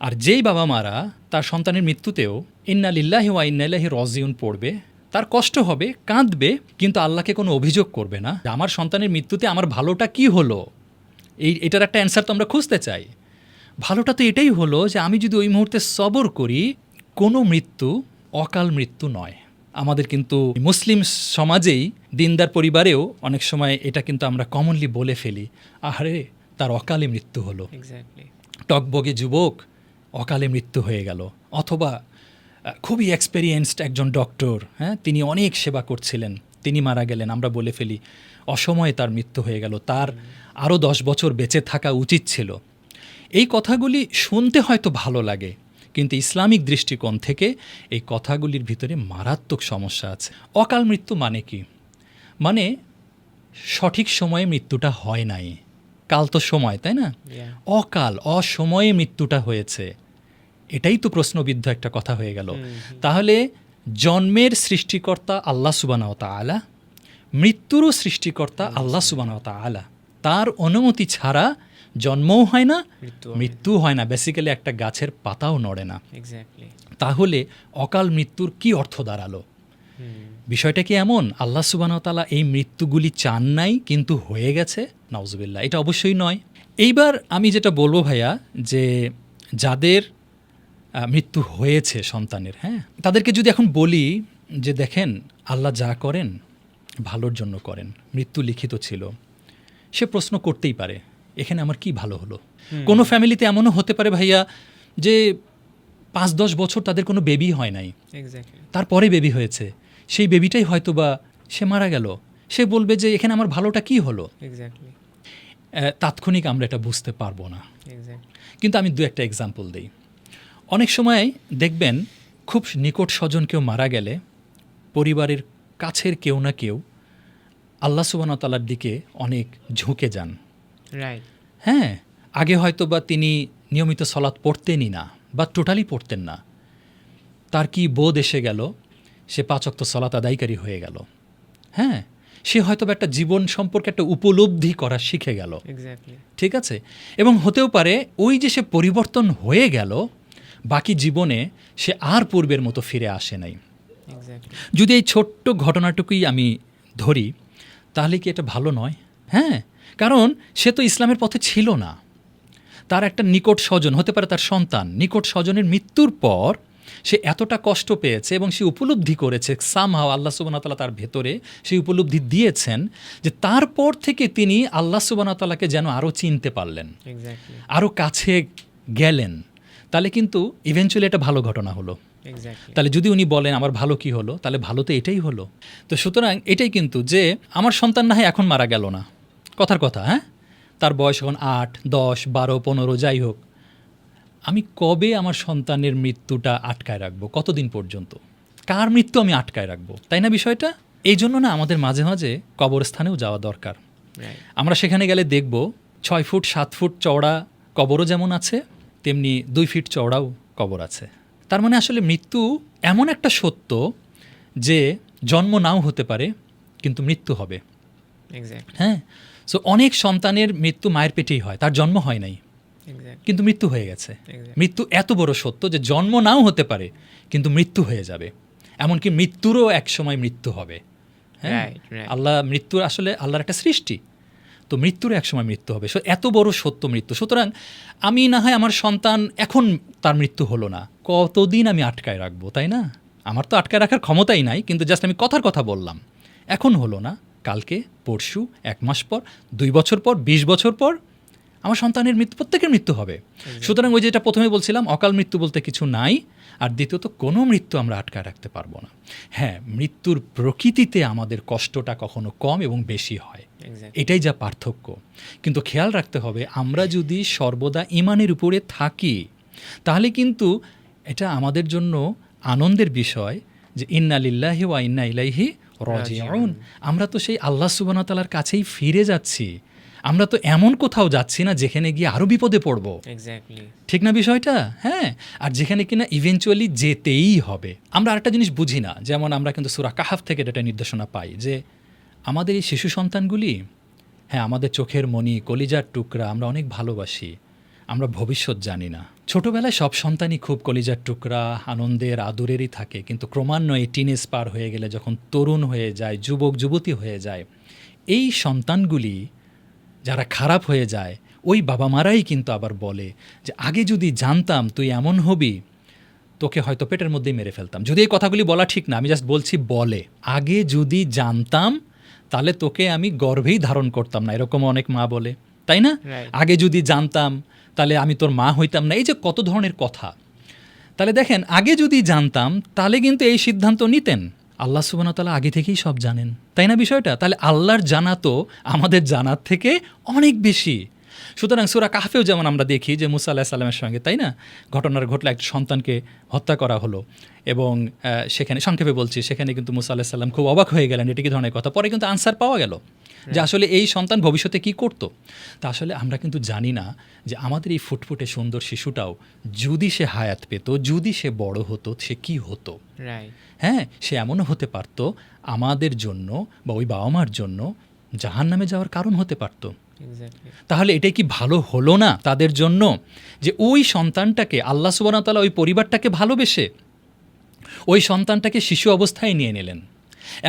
আর যেই বাবা মারা তার সন্তানের মৃত্যুতেও ইন্না লিল্লাহি ওয়া ইন্না ইলাইহি রজিউন পড়বে তার কষ্ট হবে কাঁদবে কিন্তু আল্লাহকে কোনো অভিযোগ করবে না। আমার সন্তানের মৃত্যুতে আমার ভালোটা কি হলো? এই এটার একটা অ্যান্সার তো আমরা খুঁজতে চাই। ভালোটা তো এটাই হলো যে আমি যদি ওই মুহূর্তে সবর করি কোনো মৃত্যু অকাল মৃত্যু নয়। আমাদের কিন্তু মুসলিম সমাজেই দিনদার পরিবারেও অনেক সময় এটা কিন্তু আমরা কমনলি বলে ফেলি আহারে তার অকালে মৃত্যু হলো। টকবগে যুবক অকালে মৃত্যু হয়ে গেল। অথবা খুবই এক্সপেরিয়েন্সড একজন ডক্টর হ্যাঁ তিনি অনেক সেবা করছিলেন। তিনি মারা গেলেন আমরা বলে ফেলি অসময়ে তার মৃত্যু হয়ে গেল। তার আরও দশ বছর বেঁচে থাকা উচিত ছিল। এই কথাগুলি শুনতে হয়তো ভালো লাগে কিন্তু ইসলামিক দৃষ্টিকোণ থেকে এই কথাগুলির ভিতরে মারাত্মক সমস্যা আছে। অকাল মৃত্যু মানে কি? মানে সঠিক সময়ে মৃত্যুটা হয় নাই। কাল তো সময় তাই না? অকাল অসময়ে মৃত্যুটা হয়েছে। এটাই তো প্রশ্নবিদ্ধ একটা কথা হয়ে গেল। তাহলে জন্মের সৃষ্টিকর্তা আল্লাহ সুবানাওতা আলা মৃত্যুরও সৃষ্টিকর্তা আল্লাহ সুবানাওতা আলা তার অনুমতি ছাড়া জন্মও হয় না মৃত্যু হয় না। বেসিক্যালি একটা গাছের পাতাও নড়ে না। তাহলে অকাল মৃত্যুর কি অর্থ দাঁড়াল? বিষয়টা কি এমন? আল্লাহ সুবাহতালা এই মৃত্যুগুলি চান নাই কিন্তু হয়ে গেছে? নওজবিল্লা এটা অবশ্যই নয়। এইবার আমি যেটা বলব ভাইয়া যে যাদের মৃত্যু হয়েছে সন্তানের হ্যাঁ? তাদেরকে যদি এখন বলি যে দেখেন আল্লাহ যা করেন ভালোর জন্য করেন মৃত্যু লিখিত ছিল সে প্রশ্ন করতেই পারে এখানে আমার কি ভালো হলো? কোনো ফ্যামিলিতে এমনও হতে পারে ভাইয়া যে পাঁচ দশ বছর তাদের কোনো বেবি হয় নাই। তারপরে বেবি হয়েছে সেই বেবিটাই হয়তো বা সে মারা গেল সে বলবে যে এখানে আমার ভালোটা কি হলো? তাৎক্ষণিক আমরা এটা বুঝতে পারব না। কিন্তু আমি দু একটা এক্সাম্পল দিই। অনেক সময় দেখবেন খুব নিকট স্বজন কেউ মারা গেলে পরিবারের কাছের কেউ না কেউ আল্লাহ সুবাহতালার দিকে অনেক ঝুঁকে যান। হ্যাঁ আগে হয়তো বা তিনি নিয়মিত সলাৎ পড়তেনই না বা টোটালি পড়তেন না। তার কি বোধ এসে গেল? সে পাচক্ত সলাৎ আদায়কারী হয়ে গেল। হ্যাঁ সে হয়তো বা একটা জীবন সম্পর্কে একটা উপলব্ধি করা শিখে গেল। ঠিক আছে? এবং হতেও পারে ওই যে সে পরিবর্তন হয়ে গেল বাকি জীবনে সে আর পূর্বের মতো ফিরে আসে নাই। যদি এই ছোট্ট ঘটনাটুকুই আমি ধরি তাহলে কি এটা ভালো নয়? হ্যাঁ কারণ সে তো ইসলামের পথে ছিল না। তার একটা নিকট স্বজন হতে পারে তার সন্তান নিকট স্বজনের মৃত্যুর পর সে এতটা কষ্ট পেয়েছে এবং সে উপলব্ধি করেছে সামহাও আল্লাহ সুবাহতাল্লাহ তার ভেতরে সেই উপলব্ধি দিয়েছেন যে তারপর থেকে তিনি আল্লাহ সুবাহতাল্লাহকে যেন আরও চিনতে পারলেন। আরও কাছে গেলেন। তাহলে কিন্তু ইভেনচুয়ালি এটা ভালো ঘটনা হলো। তাহলে যদি উনি বলেন আমার ভালো কি হলো? তাহলে ভালো তো এটাই হলো। তো সুতরাং এটাই কিন্তু যে আমার সন্তান না হয় এখন মারা গেল না। কথার কথা হ্যাঁ? তার বয়স এখন আট দশ বারো পনেরো যাই হোক। আমি কবে আমার সন্তানের মৃত্যুটা আটকায় রাখব? কতদিন পর্যন্ত? কার মৃত্যু আমি আটকায় রাখব? তাই না বিষয়টা? এই জন্য না আমাদের মাঝে মাঝে কবরস্থানেও যাওয়া দরকার। আমরা সেখানে গেলে দেখব ছয় ফুট সাত ফুট চওড়া কবরও যেমন আছে তেমনি দুই ফিট চওড়াও কবর আছে। তার মানে আসলে মৃত্যু এমন একটা সত্য যে জন্ম নাও হতে পারে কিন্তু মৃত্যু হবে। হ্যাঁ? সো অনেক সন্তানের মৃত্যু মায়ের পেটেই হয় তার জন্ম হয় নাই। কিন্তু মৃত্যু হয়ে গেছে। মৃত্যু এত বড় সত্য যে জন্ম নাও হতে পারে কিন্তু মৃত্যু হয়ে যাবে। এমনকি মৃত্যুরও এক সময় মৃত্যু হবে। হ্যাঁ. আল্লাহ মৃত্যুর আসলে আল্লাহর একটা সৃষ্টি। তো মৃত্যুর এক সময় মৃত্যু হবে। সো এত বড় সত্য মৃত্যু। সুতরাং আমি না হয় আমার সন্তান এখন তার মৃত্যু হলো না। কতদিন আমি আটকায় রাখব, তাই না? আমার তো আটকায় রাখার ক্ষমতাই নাই, কিন্তু জাস্ট আমি কথার কথা বললাম। এখন হলো না, কালকে, পরশু, এক মাস পর, দুই বছর পর, বিশ বছর পর আমার সন্তানের মৃত্যু প্রত্যেকের মৃত্যু হবে। সুতরাং ওই যেটা প্রথমে বলছিলাম অকাল মৃত্যু বলতে কিছু নাই আর দ্বিতীয়ত কোনো মৃত্যু আমরা আটকায় রাখতে পারব না। হ্যাঁ মৃত্যুর প্রকৃতিতে আমাদের কষ্টটা কখনো কম এবং বেশি হয়। এটাই যা পার্থক্য। কিন্তু খেয়াল রাখতে হবে আমরা যদি সর্বদা ইমানের উপরে থাকি তাহলে কিন্তু এটা আমাদের জন্য আনন্দের বিষয় যে ইন্না লিল্লাহি ওয়া ইন্না ইলাইহি রাজিউন। আমরা তো সেই আল্লাহ সুবহানাহু তাআলার কাছেই ফিরে যাচ্ছি। আমরা তো এমন কোথাও যাচ্ছি না যেখানে গিয়ে আরও বিপদে পড়ব। ঠিক না বিষয়টা? হ্যাঁ। আর যেখানে কিনা ইভেনচুয়ালি যেতেই হবে। আমরা আরেকটা জিনিস বুঝি না যেমন আমরা কিন্তু সুরা কাহাফ থেকে এটা নির্দেশনা পাই যে আমাদের এই শিশু সন্তানগুলি হ্যাঁ আমাদের চোখের মণি কলিজার টুকরা আমরা অনেক ভালোবাসি আমরা ভবিষ্যৎ জানি না। ছোটবেলায় সব সন্তানই খুব কলিজার টুকরা আনন্দের আদরেরই থাকে কিন্তু ক্রমান্বয়ে টিনেজ পার হয়ে গেলে যখন তরুণ হয়ে যায় যুবক যুবতী হয়ে যায় এই সন্তানগুলি যারা খারাপ হয়ে যায় ওই বাবা মারাই কিন্তু আবার বলে যে আগে যদি জানতাম তুই এমন হবি তোকে হয়তো পেটের মধ্যেই মেরে ফেলতাম। যদি এই কথাগুলি বলা ঠিক না আমি জাস্ট বলছি বলে। আগে যদি জানতাম তাহলে তোকে আমি গর্ভেই ধারণ করতাম না এরকম অনেক মা বলে। তাই না? আগে যদি জানতাম তাহলে আমি তোর মা হইতাম না। এই যে কত ধরনের কথা। তাহলে দেখেন আগে যদি জানতাম তাহলে কিন্তু এই সিদ্ধান্ত নিতেন। আল্লাহ সুবাহতালা আগে থেকেই সব জানেন। তাই না বিষয়টা? তাহলে আল্লাহর জানা তো আমাদের জানার থেকে অনেক বেশি। সুতরাং সুরা কাহফেও যেমন আমরা দেখি যে মুসা আল্লাহ সাল্লামের সঙ্গে, তাই না? ঘটনার ঘটলে একটা সন্তানকে হত্যা করা হলো এবং সেখানে, সংক্ষেপে বলছি, সেখানে কিন্তু মুসা আল্লাহ সাল্লাম খুব অবাক হয়ে গেলেন, এটি কি ধরনের কথা? পরে কিন্তু আনসার পাওয়া গেল। যে আসলে এই সন্তান ভবিষ্যতে কি করত? তা আসলে আমরা কিন্তু জানি না যে আমাদের এই ফুটফুটে সুন্দর শিশুটাও যদি সে হায়াত পেত যদি সে বড় হতো সে কি হতো? হ্যাঁ সে এমনও হতে পারত আমাদের জন্য বা ওই বাবা মার জন্য জাহান নামে যাওয়ার কারণ হতে পারত। তাহলে এটাই কি ভালো হলো না তাদের জন্য? যে ওই সন্তানটাকে আল্লাহ সুবাহতালা ওই পরিবারটাকে ভালোবেসে ওই সন্তানটাকে শিশু অবস্থায় নিয়ে নিলেন।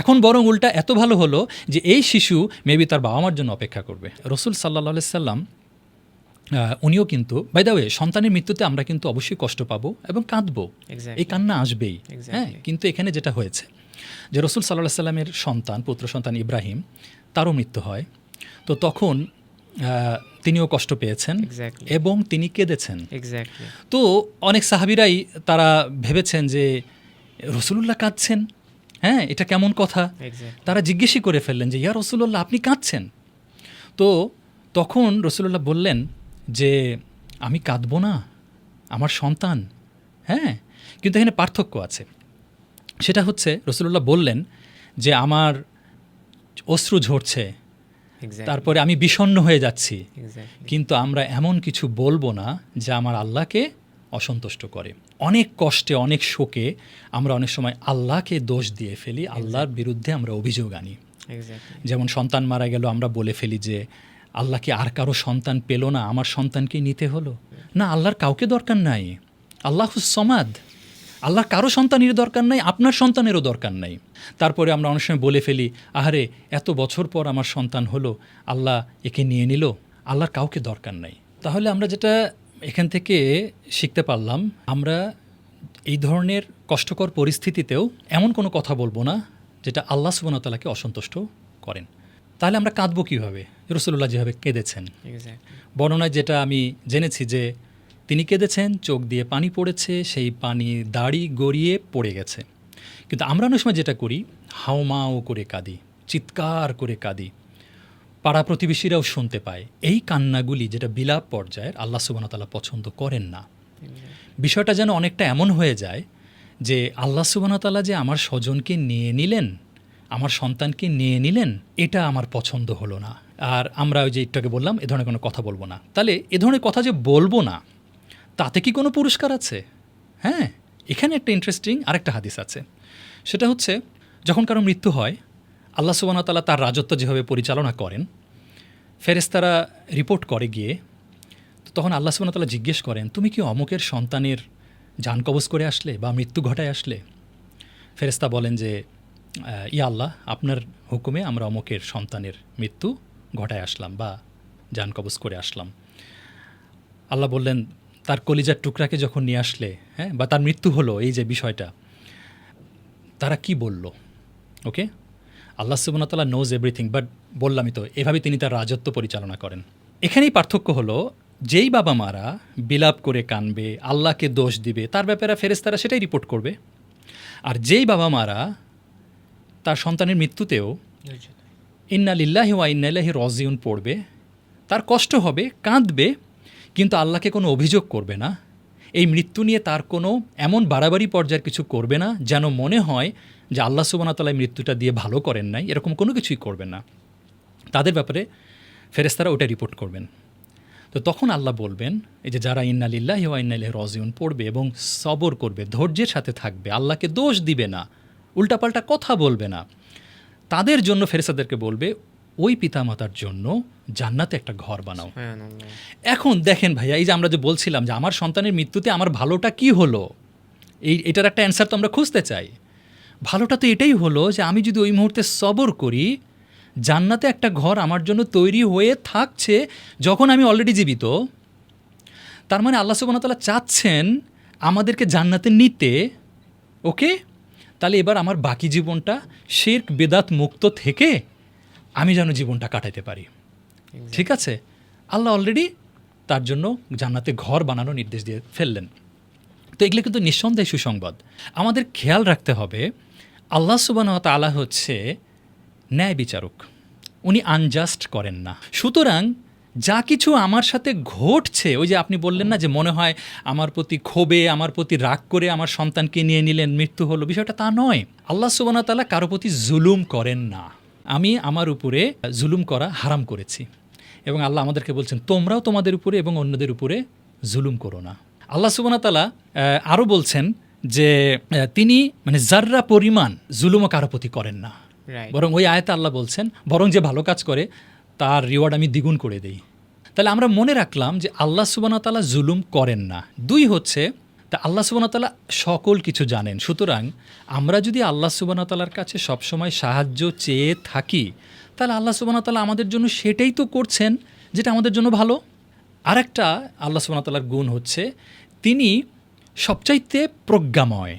এখন বরং উল্টা এত ভালো হলো যে এই শিশু মেবি তার বাবা মার জন্য অপেক্ষা করবে। রসুল সাল্লাহ সাল্লাম উনিও কিন্তু বাই দ্য ওয়ে সন্তানের মৃত্যুতে আমরা কিন্তু অবশ্যই কষ্ট পাবো এবং কাঁদবো। এই কান্না আসবেই। হ্যাঁ কিন্তু এখানে যেটা হয়েছে যে রসুল সাল্লাহ সাল্লামের সন্তান পুত্র সন্তান ইব্রাহিম তারও মৃত্যু হয়। তো তখন তিনিও কষ্ট পেয়েছেন এবং তিনি কেঁদেছেন। তো অনেক সাহাবিরাই তারা ভেবেছেন যে রসুলুল্লাহ কাঁদছেন। হ্যাঁ এটা কেমন কথা? তারা জিজ্ঞেসই করে ফেললেন যে ইয়া রসুল্লাহ আপনি কাঁদছেন? তো তখন রসুল্লাহ বললেন যে আমি কাঁদবো না আমার সন্তান। হ্যাঁ কিন্তু এখানে পার্থক্য আছে। সেটা হচ্ছে রসুল্লাহ বললেন যে আমার অশ্রু ঝরছে তারপরে আমি বিষণ্ণ হয়ে যাচ্ছি। কিন্তু আমরা এমন কিছু বলব না যা আমার আল্লাহকে অসন্তুষ্ট করে। অনেক কষ্টে অনেক শোকে আমরা অনেক সময় আল্লাহকে দোষ দিয়ে ফেলি আল্লাহর বিরুদ্ধে আমরা অভিযোগ আনি। যেমন সন্তান মারা গেল আমরা বলে ফেলি যে আল্লাহ কি আর কারও সন্তান পেল না? আমার সন্তানকে নিতে হলো? না আল্লাহর কাউকে দরকার নাই। আল্লাহ সমাদ। আল্লাহর কারও সন্তানের দরকার নাই আপনার সন্তানেরও দরকার নাই। তারপরে আমরা অনেক সময় বলে ফেলি আহারে এত বছর পর আমার সন্তান হলো আল্লাহ একে নিয়ে নিল আল্লাহর কাউকে দরকার নাই। তাহলে আমরা যেটা এখান থেকে শিখতে পারলাম আমরা এই ধরনের কষ্টকর পরিস্থিতিতেও এমন কোনো কথা বলব না যেটা আল্লাহ সুবনতালাকে অসন্তুষ্ট করেন। তাহলে আমরা কাঁদবো কীভাবে? রসুল্লাহ যেভাবে কেঁদেছেন। বর্ণনায় যেটা আমি জেনেছি যে তিনি কেঁদেছেন চোখ দিয়ে পানি পড়েছে সেই পানি দাড়ি গড়িয়ে পড়ে গেছে। কিন্তু আমরা অনেক সময় যেটা করি হাওমাও করে কাঁদি চিৎকার করে কাঁদি। পাড়া প্রতিবেশীরাও শুনতে পায়। এই কান্নাগুলি যেটা বিলাপ পর্যায়ের আল্লাহ সুবাহতাল্লাহ পছন্দ করেন না। বিষয়টা যেন অনেকটা এমন হয়ে যায় যে আল্লাহ সুবাহতাল্লাহ যে আমার স্বজনকে নিয়ে নিলেন, আমার সন্তানকে নিয়ে নিলেন, এটা আমার পছন্দ হলো না। আর আমরা ওই যে একটুকে বললাম, এ ধরনের কোনো কথা বলব না। তাহলে এ ধরনের কথা যে বলব না, তাতে কি কোনো পুরস্কার আছে? হ্যাঁ এখানে একটা ইন্টারেস্টিং আরেকটা হাদিস আছে। সেটা হচ্ছে, যখন কারও মৃত্যু হয় আল্লাহ সুবাহতাল্লাহ তার রাজত্ব যেভাবে পরিচালনা করেন ফেরেস্তারা রিপোর্ট করে গিয়ে তো তখন আল্লাহ সুবাহতাল্লাহ জিজ্ঞেস করেন, তুমি কি অমুকের সন্তানের যান কবজ করে আসলে বা মৃত্যু ঘটায় আসলে? ফেরেস্তা বলেন যে ইয়া আল্লাহ, আপনার হুকুমে আমরা অমুকের সন্তানের মৃত্যু ঘটায় আসলাম বা যান কবজ করে আসলাম। আল্লাহ বললেন, তার কলিজার টুকরাকে যখন নিয়ে আসলে হ্যাঁ বা তার মৃত্যু হলো, এই যে বিষয়টা, তারা কি বলল? ওকে? আল্লাহ সুবনতাল্লাহ নোজ এভরিথিং বাট বললামই তো, এভাবে তিনি তার রাজত্ব পরিচালনা করেন। এখানেই পার্থক্য হলো, যেই বাবা মারা বিলাপ করে কানবে, আল্লাহকে দোষ দিবে, তার ব্যাপারে ফেরেস্তারা সেটাই রিপোর্ট করবে। আর যেই বাবা মারা তার সন্তানের মৃত্যুতেও ইন্না লিল্লাহি ওয়া ইন্নাল্লাহি রজিউন পড়বে, তার কষ্ট হবে, কাঁদবে, কিন্তু আল্লাহকে কোনো অভিযোগ করবে না। এই মৃত্যু নিয়ে তার কোনো এমন বাড়াবাড়ি পর্যায়ের কিছু করবে না, যেন মনে হয় যে আল্লাহ সুবানাতালা মৃত্যুটা দিয়ে ভালো করেন নাই এরকম কোনো কিছুই করবেন না। তাদের ব্যাপারে ফেরেস্তারা ওটা রিপোর্ট করবেন। তো তখন আল্লাহ বলবেন এই যে যারা ইন্না লিল্লাহি ওয়া ইন্নাল্লাহি রজিউন পড়বে এবং সবর করবে ধৈর্যের সাথে থাকবে আল্লাহকে দোষ দিবে না উল্টাপাল্টা কথা বলবে না তাদের জন্য ফেরেস্তাদেরকে বলবে ওই পিতামাতার জন্য জান্নাতে একটা ঘর বানাও। এখন দেখেন ভাইয়া এই যে আমরা যে বলছিলাম যে আমার সন্তানের মৃত্যুতে আমার ভালোটা কি হলো? এই এটার একটা অ্যান্সার তো আমরা খুঁজতে চাই। ভালোটা তো এটাই হলো যে আমি যদি ওই মুহূর্তে সবর করি জান্নাতে একটা ঘর আমার জন্য তৈরি হয়ে থাকছে যখন আমি অলরেডি জীবিত তার মানে আল্লাহ সুবাহতাল্লাহ চাচ্ছেন আমাদেরকে জান্নাতে নিতে ওকে? তাহলে এবার আমার বাকি জীবনটা শির্ক বেদাত মুক্ত থেকে আমি যেন জীবনটা কাটাতে পারি। ঠিক আছে? আল্লাহ অলরেডি তার জন্য জান্নাতে ঘর বানানোর নির্দেশ দিয়ে ফেললেন। তো এগুলো কিন্তু নিঃসন্দেহে সুসংবাদ। আমাদের খেয়াল রাখতে হবে আল্লাহ সুবান তালা হচ্ছে ন্যায় বিচারক। উনি আনজাস্ট করেন না। সুতরাং যা কিছু আমার সাথে ঘটছে, ওই যে আপনি বললেন না যে মনে হয় আমার প্রতি ক্ষোভে, আমার প্রতি রাগ করে আমার সন্তানকে নিয়ে নিলেন, মৃত্যু হলো, বিষয়টা তা নয়। আল্লাহ সুবান তালা কারও প্রতি জুলুম করেন না। আমি আমার উপরে জুলুম করা হারাম করেছি। এবং আল্লাহ আমাদেরকে বলছেন, তোমরাও তোমাদের উপরে এবং অন্যদের উপরে জুলুম করো না। আল্লাহ সুবানতালা আরও বলছেন যে তিনি মানে জাররা পরিমাণ জুলুমও কারও প্রতি করেন না। বরং ওই আয়তা আল্লাহ বলছেন বরং যে ভালো কাজ করে তার রিওয়ার্ড আমি দ্বিগুণ করে দেই। তাহলে আমরা মনে রাখলাম যে আল্লাহ সুবানতালা জুলুম করেন না। দুই হচ্ছে তা আল্লাহ সুবানতালা সকল কিছু জানেন। সুতরাং আমরা যদি আল্লাহ সুবানতালার কাছে সবসময় সাহায্য চেয়ে থাকি তাহলে আল্লাহ সুবানতালা আমাদের জন্য সেটাই তো করছেন যেটা আমাদের জন্য ভালো। আরেকটা আল্লাহ সুবানতালার গুণ হচ্ছে তিনি সবচাইতে প্রজ্ঞাময়।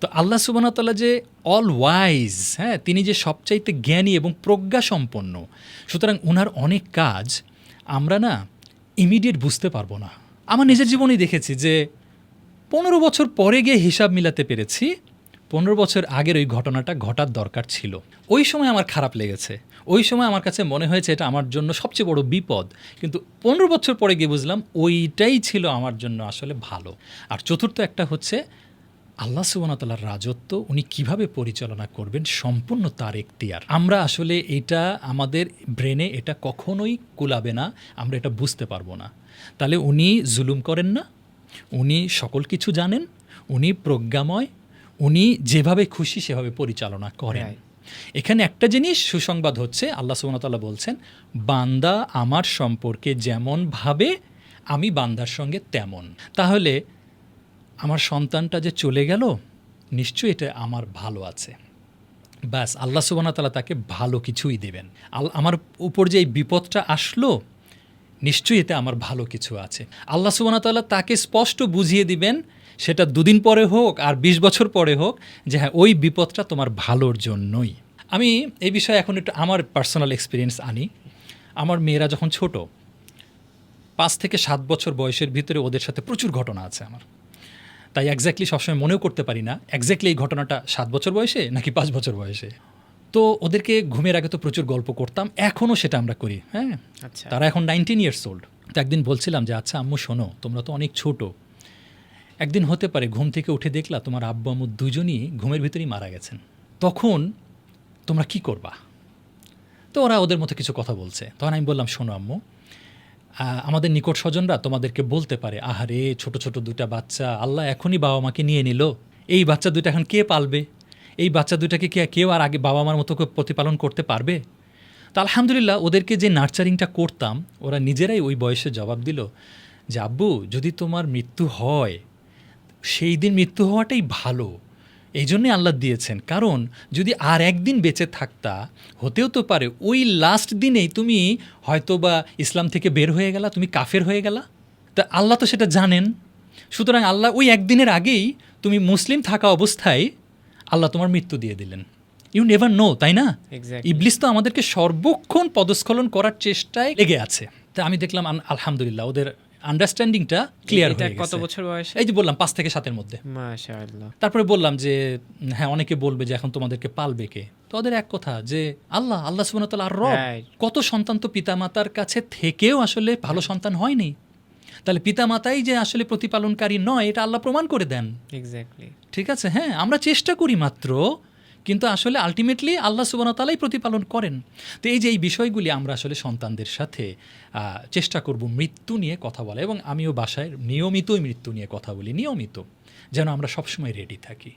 তো আল্লাহ সুবাহতাল্লাহ যে অল ওয়াইজ হ্যাঁ তিনি যে সবচাইতে জ্ঞানী এবং প্রজ্ঞা সম্পন্ন সুতরাং ওনার অনেক কাজ আমরা না ইমিডিয়েট বুঝতে পারব না। আমার নিজের জীবনেই দেখেছি যে পনেরো বছর পরে গিয়ে হিসাব মিলাতে পেরেছি, পনেরো বছর আগের ওই ঘটনাটা ঘটার দরকার ছিল। ওই সময় আমার খারাপ লেগেছে। ওই সময় আমার কাছে মনে হয়েছে এটা আমার জন্য সবচেয়ে বড় বিপদ। কিন্তু পনেরো বছর পরে গিয়ে বুঝলাম ওইটাই ছিল আমার জন্য আসলে ভালো। আর চতুর্থ একটা হচ্ছে, আল্লাহ সুবাহতাল্লাহর রাজত্ব, উনি কীভাবে পরিচালনা করবেন সম্পূর্ণ তার এখতিয়ার। আমরা আসলে এটা আমাদের ব্রেনে এটা কখনোই কুলাবে না, আমরা এটা বুঝতে পারব না। তাহলে উনি জুলুম করেন না, উনি সকল কিছু জানেন, উনি প্রজ্ঞাময়, উনি যেভাবে খুশি সেভাবে পরিচালনা করেন. এখানে একটা জিনিস সুসংবাদ হচ্ছে, আল্লাহ সুবহানাহু বলছেন, বান্দা আমার সম্পর্কে যেমন ভাবে, আমি বান্দার সঙ্গে তেমন। তাহলে আমার সন্তানটা যে চলে গেল, নিশ্চয়ই এটা আমার ভালো আছে। ব্যাস, আল্লাহ সুবাহ তালা তাকে ভালো কিছুই দেবেন। আল আমার উপর যে এই বিপদটা আসলো, নিশ্চয়ই এতে আমার ভালো কিছু আছে। আল্লাহ সুবাহ তাল্লাহ তাকে স্পষ্ট বুঝিয়ে দিবেন সেটা দুদিন পরে হোক আর বিশ বছর পরে হোক যে হ্যাঁ ওই বিপদটা তোমার ভালোর জন্যই। আমি এই বিষয়ে এখন একটু আমার পার্সোনাল এক্সপিরিয়েন্স আনি। আমার মেয়েরা যখন ছোট পাঁচ থেকে সাত বছর বয়সের ভিতরে ওদের সাথে প্রচুর ঘটনা আছে আমার। তাই এক্স্যাক্টলি সবসময় মনেও করতে পারি না এক্স্যাক্টলি এই ঘটনাটা সাত বছর বয়সে নাকি পাঁচ বছর বয়সে। তো ওদেরকে ঘুমের আগে তো প্রচুর গল্প করতাম এখনও সেটা আমরা করি হ্যাঁ? আচ্ছা। তারা এখন নাইনটিন ইয়ার্স ওল্ড তো একদিন বলছিলাম যে আচ্ছা আম্মু শোনো তোমরা তো অনেক ছোট একদিন হতে পারে ঘুম থেকে উঠে দেখলা তোমার আব্বু আম্মু দুজনই ঘুমের ভিতরেই মারা গেছেন। তখন তোমরা কি করবা? তো ওরা ওদের মতো কিছু কথা বলছে। তখন আমি বললাম, শোনো আম্মু আমাদের নিকট স্বজনরা তোমাদেরকে বলতে পারে, আহারে, ছোট ছোট দুটা বাচ্চা, আল্লাহ এখনই বাবা মাকে নিয়ে নিল। এই বাচ্চা দুটো এখন কে পালবে? এই বাচ্চা দুটাকে কে, কেউ আর আগে বাবা মার মতো প্রতিপালন করতে পারবে? তা আলহামদুলিল্লাহ, ওদেরকে যে নার্চারিংটা করতাম, ওরা নিজেরাই ওই বয়সে জবাব দিল যে, আব্বু, যদি তোমার মৃত্যু হয় সেই দিন মৃত্যু হওয়াটাই ভালো। এই জন্যই আল্লাহ দিয়েছেন। কারণ যদি আর একদিন বেঁচে থাকতা হতেও তো পারে ওই লাস্ট দিনেই তুমি হয়তো বা ইসলাম থেকে বের হয়ে গেলা তুমি কাফের হয়ে গেলা। তা আল্লাহ তো সেটা জানেন। সুতরাং আল্লাহ ওই একদিনের আগেই তুমি মুসলিম থাকা অবস্থায় আল্লাহ তোমার মৃত্যু দিয়ে দিলেন। ইউ নেভার নো তাই না? ইবলিস তো আমাদেরকে সর্বক্ষণ পদস্খলন করার চেষ্টায় লেগে আছে। তা আমি দেখলাম আলহামদুলিল্লাহ ওদের আন্ডারস্ট্যান্ডিংটা ক্লিয়ার হয়ে কত গেছে। বছর বয়সে? এই যে বললাম পাঁচ থেকে সাতের মধ্যে। মাশাআল্লাহ। তারপরে বললাম যে হ্যাঁ অনেকে বলবে যে এখন তোমাদেরকে পালবে কে? তো ওদের এক কথা যে আল্লাহ আল্লাহ সুবহানাহু তাআলা আর রব কত সন্তান তো পিতামাতার কাছে থেকেও আসলে ভালো সন্তান হয়নি। তাহলে পিতামাতাই যে আসলে প্রতিপালনকারী নয় এটা আল্লাহ প্রমাণ করে দেন। এক্স্যাক্টলি ঠিক আছে? হ্যাঁ আমরা চেষ্টা করি মাত্র কিন্তু আসলে আলটিমেটলি আল্লাহ সুবানতালাই প্রতিপালন করেন। তো এই যে এই বিষয়গুলি আমরা আসলে সন্তানদের সাথে চেষ্টা করব মৃত্যু নিয়ে কথা বলা এবং আমিও বাসায় নিয়মিতই মৃত্যু নিয়ে কথা বলি, নিয়মিত, যেন আমরা সবসময় রেডি থাকি।